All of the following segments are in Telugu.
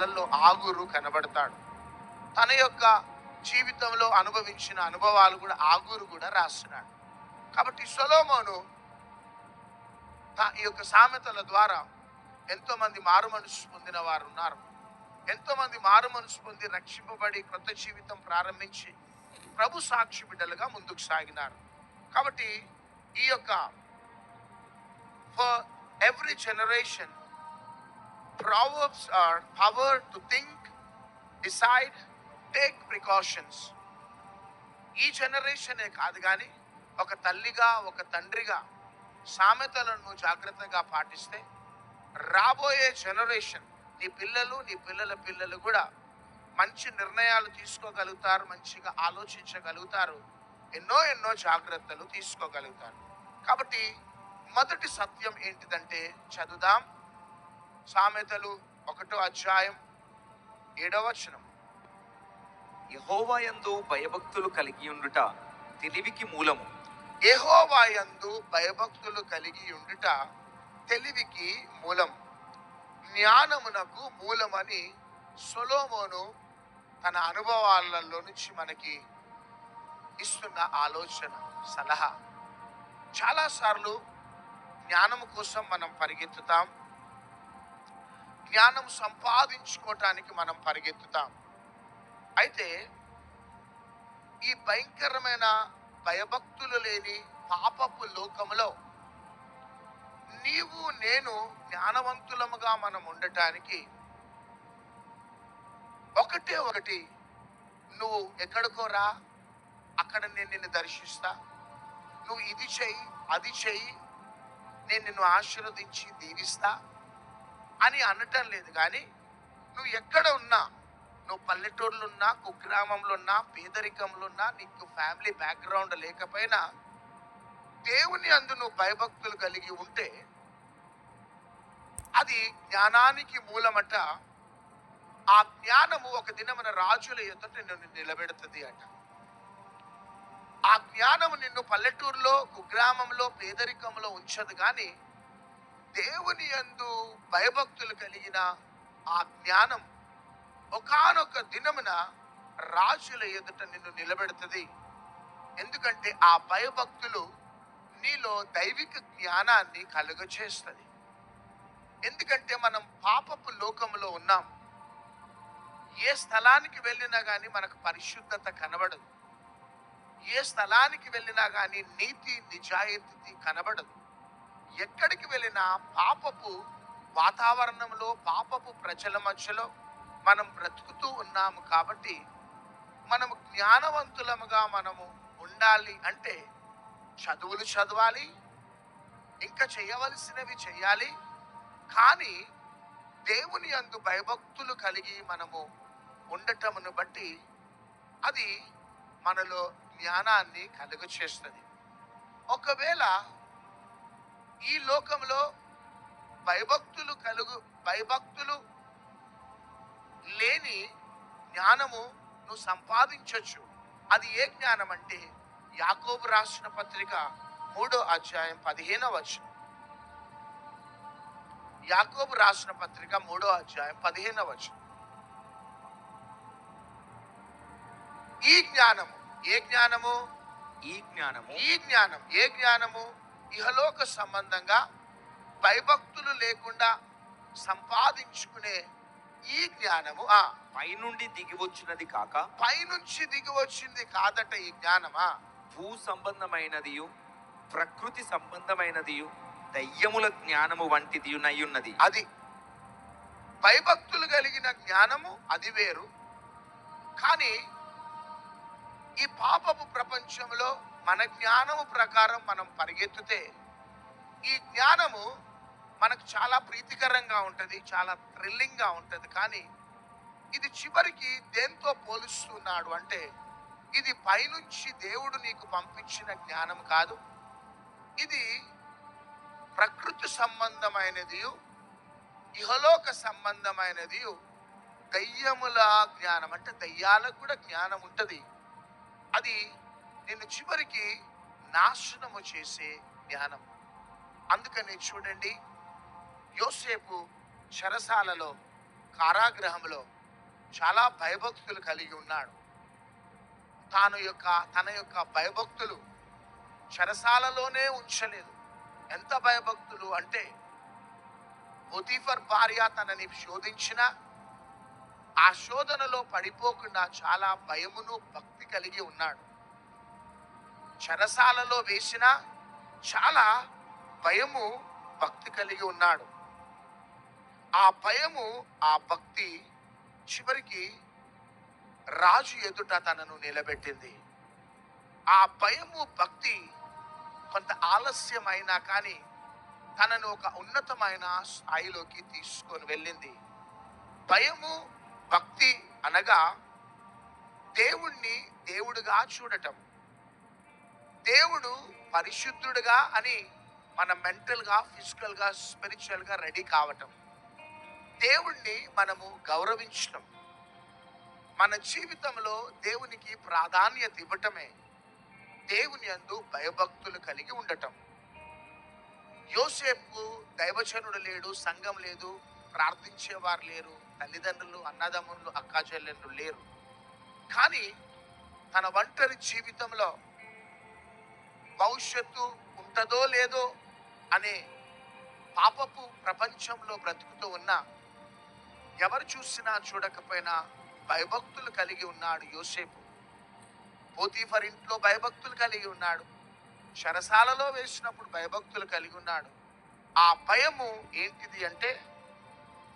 కళ్ళల్లో ఆగురు కనబడతాడు. తన యొక్క జీవితంలో అనుభవించిన అనుభవాలు కూడా ఆగురు కూడా రాస్తున్నాడు. కాబట్టి సొలోమోను ఈ యొక్క సామెతల ద్వారా ఎంతో మంది మారు మనసు పొందిన వారు ఉన్నారు. ఎంతో మంది మారు మనసు పొంది రక్షింపబడి కొత్త జీవితం ప్రారంభించి ప్రభు సాక్షి బిడ్డలుగా ముందుకు సాగినారు. కాబట్టి ఈ యొక్క for every generation proverbs are power to think decide take precautions. ఈ జనరేషనే కాదు కానీ ఒక తల్లిగా ఒక తండ్రిగా సామెతలను జాగ్రత్తగా పాటిస్తే రాబోయే జనరేషన్ నీ పిల్లలు నీ పిల్లల పిల్లలు కూడా మంచి నిర్ణయాలు తీసుకోగలుగుతారు మంచిగా ఆలోచించగలుగుతారు ఎన్నో ఎన్నో జాగ్రత్తలు తీసుకోగలుగుతారు. కాబట్టి మొదటి సత్యం ఏంటిదంటే చదువుదాం. సామెతలు ఒకటో అధ్యాయం ఏడవ వచనం. యహోవాయందు భయభక్తులు కలిగి ఉండుట తెలివికి మూలము. యెహోవాయందు భయభక్తులు కలిగి ఉండుట తెలివికి మూలం. జ్ఞానమునకు మూలమని సొలోమోను తన అనుభవాలలో నుంచి మనకి ఇస్తున్న ఆలోచన సలహా. చాలాసార్లు జ్ఞానము కోసం మనం పరిగెత్తుతాం. జ్ఞానం సంపాదించుకోవటానికి మనం పరిగెత్తుతాం. అయితే ఈ భయంకరమైన భయభక్తులు లేని పాపపు లోకములో నీవు నేను జ్ఞానవంతులముగా మనం ఉండటానికి ఒకటే ఒకటి నువ్వు ఎక్కడికో రా అక్కడ నేను నిన్ను దర్శిస్తా. నువ్వు ఇది చెయ్యి అది చెయ్యి నేను నిన్ను ఆశీర్వదించి దీవిస్తా. అని అనటం లేదు. కానీ నువ్వు ఎక్కడ ఉన్నా నువ్వు పల్లెటూర్లు ఉన్నా కుగ్రామంలో ఉన్నా పేదరికంలో ఉన్నా నీకు ఫ్యామిలీ బ్యాక్గ్రౌండ్ లేకపోయినా దేవుని అందు నువ్వు భయభక్తులు కలిగి ఉంటే అది జ్ఞానానికి మూలమట ఆ జ్ఞానము ఒక దినమున రాజుల ఎదుట నిన్ను నిలబెడుతుంది అట. ఆ జ్ఞానము నిన్ను పల్లెటూరులో కుగ్రామంలో పేదరికంలో ఉంచదు. కానీ దేవుని యందు భయభక్తులు కలిగిన ఆ జ్ఞానం ఒకానొక దినమున రాజుల ఎదుట నిన్ను నిలబెడుతుంది. ఎందుకంటే ఆ భయభక్తులు నీలో దైవిక జ్ఞానాన్ని కలుగచేస్తుంది. ఎందుకంటే మనం పాపపు లోకంలో ఉన్నాం. ఏ స్థలానికి వెళ్ళినా కానీ మనకు పరిశుద్ధత కనబడదు. ఏ స్థలానికి వెళ్ళినా కానీ నీతి నిజాయితీ కనబడదు. ఎక్కడికి వెళ్ళినా పాపపు వాతావరణంలో పాపపు ప్రజల మధ్యలో మనం బ్రతుకుతూ ఉన్నాము కాబట్టి మనము జ్ఞానవంతులముగా మనము ఉండాలి అంటే చదువులు చదవాలి ఇంకా చేయవలసినవి చేయాలి. కానీ దేవుని అందు భయభక్తులు కలిగి మనము ఉండటమును బట్టి అది మనలో జ్ఞానాన్ని కలుగ చేస్తుంది ఒకవేళ ఈ లోకంలో భయభక్తులు కలుగు భయభక్తులు లేని జ్ఞానము నువ్వు సంపాదించవచ్చు అది ఏ జ్ఞానం అంటే యాకోబు రాసిన పత్రిక మూడో అధ్యాయం పదిహేనవ వచనం. యాకోబు రాసిన పత్రిక మూడో అధ్యాయం పదిహేనవ వచనం. ఈ జ్ఞానము ఏ జ్ఞానము? ఈ జ్ఞానము. ఈ జ్ఞానం ఏ జ్ఞానము? ఇహలోక సంబంధంగా భయభక్తులు లేకుండా సంపాదించుకునే ఈ జ్ఞానము ఆ. పైనుండి దిగి వచ్చినది కాక పైనుంచి దిగి వచ్చింది కాదట ఈ జ్ఞానమా? భూ సంబంధమైనదియు ప్రకృతి సంబంధమైనదియు దయ్యముల జ్ఞానము వంటిది ఉన్నది అది భయభక్తులు కలిగిన జ్ఞానము అది వేరు. కానీ ఈ పాపపు ప్రపంచంలో మన జ్ఞానము ప్రకారం మనం పరిగెత్తితే ఈ జ్ఞానము మనకు చాలా ప్రీతికరంగా ఉంటుంది చాలా థ్రిల్లింగ్గా ఉంటుంది. కానీ ఇది చివరికి దేంతో పోలుస్తున్నాడు అంటే ఇది పైనుంచి దేవుడు నీకు పంపించిన జ్ఞానం కాదు. ఇది ప్రకృతి సంబంధమైనది ఇహలోక సంబంధమైనది దయ్యముల జ్ఞానం అంటే దయ్యాలకు కూడా జ్ఞానం ఉంటుంది. అది నిన్ను చివరికి నాశనము చేసే జ్ఞానం. అందుకని చూడండి యోసేపు చెరసాలలో కారాగృహంలో చాలా భయభక్తులు కలిగి ఉన్నాడు. తాను యొక్క తన యొక్క భయభక్తులు చెరసాలలోనే ఉంచలేదు. ఎంత భయభక్తులు అంటే పొతిఫర్ భార్య తనని శోధించిన ఆ శోధనలో పడిపోకుండా చాలా భయమును భక్తి కలిగి ఉన్నాడు. చెరసాలలో వేసిన చాలా భయము భక్తి కలిగి ఉన్నాడు. ఆ భయము ఆ భక్తి చివరికి రాజు ఎదుట తనను నిలబెట్టింది. ఆ భయము భక్తి కొంత ఆలస్యమైనా కానీ తనను ఒక ఉన్నతమైన స్థాయిలోకి తీసుకొని వెళ్ళింది. భయము భక్తి అనగా దేవుణ్ణి దేవుడుగా చూడటం. దేవుడు పరిశుద్ధుడుగా అని మన మెంటల్గా ఫిజికల్గా స్పిరిచువల్గా రెడీ కావటం. దేవుణ్ణి మనము గౌరవించటం. మన జీవితంలో దేవునికి ప్రాధాన్యత ఇవ్వటమే. దేవుని అందు భయభక్తులు కలిగి ఉండటం. యోసేపు దైవజనుడు లేడు సంఘం లేదు ప్రార్థించేవారు లేరు తల్లిదండ్రులు అన్నదమ్ములు అక్కాచెల్లెళ్ళు లేరు. కానీ తన ఒంటరి జీవితంలో భవిష్యత్తు ఉంటుందో లేదో అనే పాపపు ప్రపంచంలో బ్రతుకుతూ ఉన్న ఎవరు చూసినా చూడకపోయినా భయభక్తులు కలిగి ఉన్నాడు యోసేపు. పోతీఫర్ ఇంట్లో భయభక్తులు కలిగి ఉన్నాడు. శరసాలలో వేసినప్పుడు భయభక్తులు కలిగి ఉన్నాడు. ఆ భయము ఏంటిది అంటే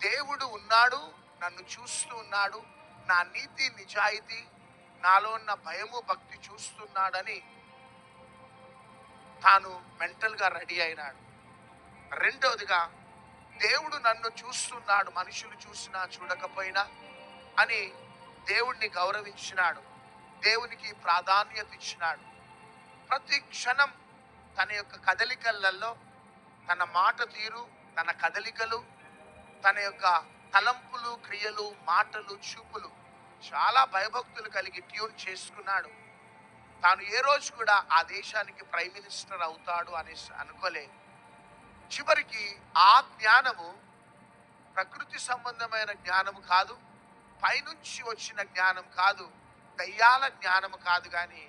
దేవుడు ఉన్నాడు నన్ను చూస్తూ ఉన్నాడు నా నీతి నిజాయితీ నాలో ఉన్న భయము భక్తి చూస్తున్నాడని తాను మెంటల్గా రెడీ అయినాడు. రెండవదిగా దేవుడు నన్ను చూస్తున్నాడు మనుషులు చూసినా చూడకపోయినా అని దేవుణ్ణి గౌరవించినాడు. దేవునికి ప్రాధాన్యత ఇచ్చినాడు. ప్రతి క్షణం తన యొక్క కదలికలలో తన మాట తీరు తన కదలికలు తన యొక్క తలంపులు క్రియలు మాటలు చూపులు చాలా భయభక్తులు కలిగి ట్యూన్ చేసుకున్నాడు. తాను ఏ రోజు కూడా ఆ దేశానికి ప్రైమ్ మినిస్టర్ అవుతాడు అనేసి అనుకోలే చివరికి ఆ జ్ఞానము ప్రకృతి సంబంధమైన జ్ఞానము కాదు పైనుంచి వచ్చిన జ్ఞానం కాదు దయ్యాల జ్ఞానము కాదు కానీ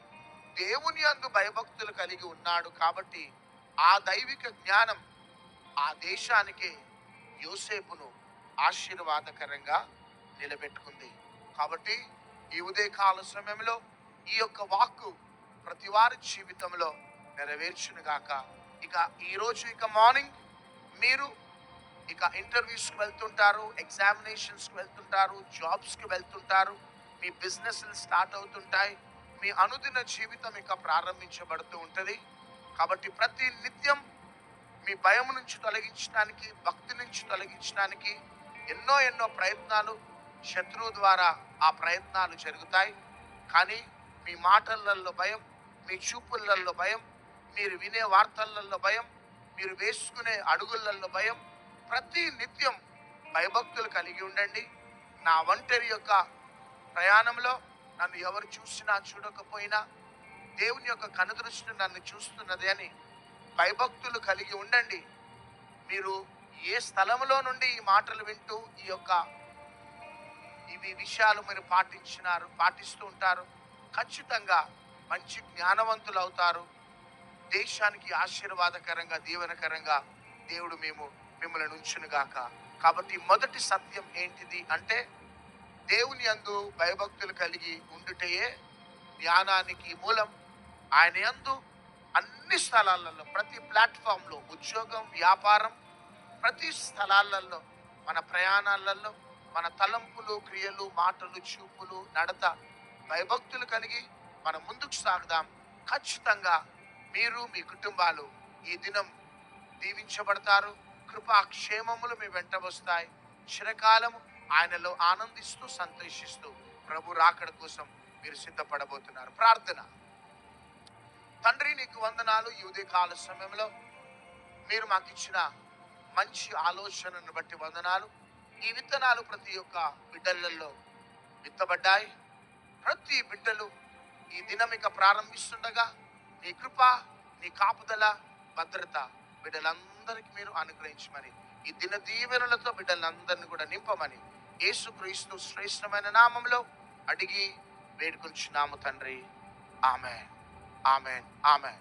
దేవుని అందు భయభక్తులు కలిగి ఉన్నాడు కాబట్టి ఆ దైవిక జ్ఞానం ఆ దేశానికి యోసేపును ఆశీర్వాదకరంగా నిలబెట్టుకుంది. కాబట్టి ఈ ఉదయకాల సమయంలో ఈ యొక్క వాక్కు ప్రతి వారి జీవితంలో నెరవేర్చునుగాక. ఇక ఈరోజు ఇక మార్నింగ్ మీరు ఇక ఇంటర్వ్యూస్కి వెళ్తుంటారు ఎగ్జామినేషన్స్కి వెళ్తుంటారు జాబ్స్కి వెళ్తుంటారు మీ బిజినెస్లు స్టార్ట్ అవుతుంటాయి మీ అనుదిన జీవితం ఇక ప్రారంభించబడుతూ ఉంటుంది. కాబట్టి ప్రతి నిత్యం మీ భయం నుంచి తొలగించడానికి భక్తి నుంచి తొలగించడానికి ఎన్నో ఎన్నో ప్రయత్నాలు శత్రువు ద్వారా ఆ ప్రయత్నాలు జరుగుతాయి. కానీ మీ మాటలలో భయం మీ చూపులలో భయం మీరు వినే వార్తలలో భయం మీరు వేసుకునే అడుగులలో భయం ప్రతి నిత్యం భయభక్తులు కలిగి ఉండండి. నా ఒంటరి యొక్క ప్రయాణంలో నన్ను ఎవరు చూసినా చూడకపోయినా దేవుని యొక్క కనుదృష్టి నన్ను చూస్తున్నది అని భయభక్తులు కలిగి ఉండండి. మీరు ఏ స్థలంలో నుండి ఈ మాటలు వింటూ ఈ యొక్క ఇవి విషయాలు మీరు పాటించినారు పాటిస్తూ ఉంటారు ఖచ్చితంగా మంచి జ్ఞానవంతులు అవుతారు దేశానికి ఆశీర్వాదకరంగా దీవెనకరంగా దేవుడు మేము మిమ్మల్ని ఉంచునుగాక. కాబట్టి మొదటి సత్యం ఏంటిది అంటే దేవుని అందు భయభక్తులు కలిగి ఉండుటయే జ్ఞానానికి మూలం. ఆయన యందు అన్ని స్థలాలలో ప్రతి ప్లాట్ఫామ్లో ఉద్యోగం వ్యాపారం ప్రతి స్థలాలలో మన ప్రయాణాలలో మన తలంపులు క్రియలు మాటలు చూపులు నడత భయభక్తులు కలిగి మనం ముందుకు సాగుదాం. ఖచ్చితంగా మీరు మీ కుటుంబాలు ఈ దినం దీవించబడతారు. కృపాక్షేమములు మీ వెంట వస్తాయి. చిరకాలము ఆయనలో ఆనందిస్తూ సంతోషిస్తూ ప్రభు రాకడ కోసం మీరు సిద్ధపడబోతున్నారు. ప్రార్థన. తండ్రి నీకు వందనాలు. ఈ ఉదయకాల సమయంలో మీరు మాకు ఇచ్చిన మంచి ఆలోచనను బట్టి వందనాలు. ఈ విత్తనాలు ప్రతి ఒక్క బిడ్డలలో విత్తబడ్డాయి. ప్రతి బిడ్డలు దినం దినమిక ప్రారంభిస్తుండగా నీ కృప నీ కాపుదల భద్రత బిడ్డలందరికీ మీరు అనుగ్రహించమని ఈ దిన దీవెనలతో బిడ్డలందరినీ కూడా నింపమని యేసుక్రీస్తు శ్రేష్టమైన నామంలో అడిగి వేడుకొంచున్నాము తండ్రి. ఆమె ఆమె ఆమె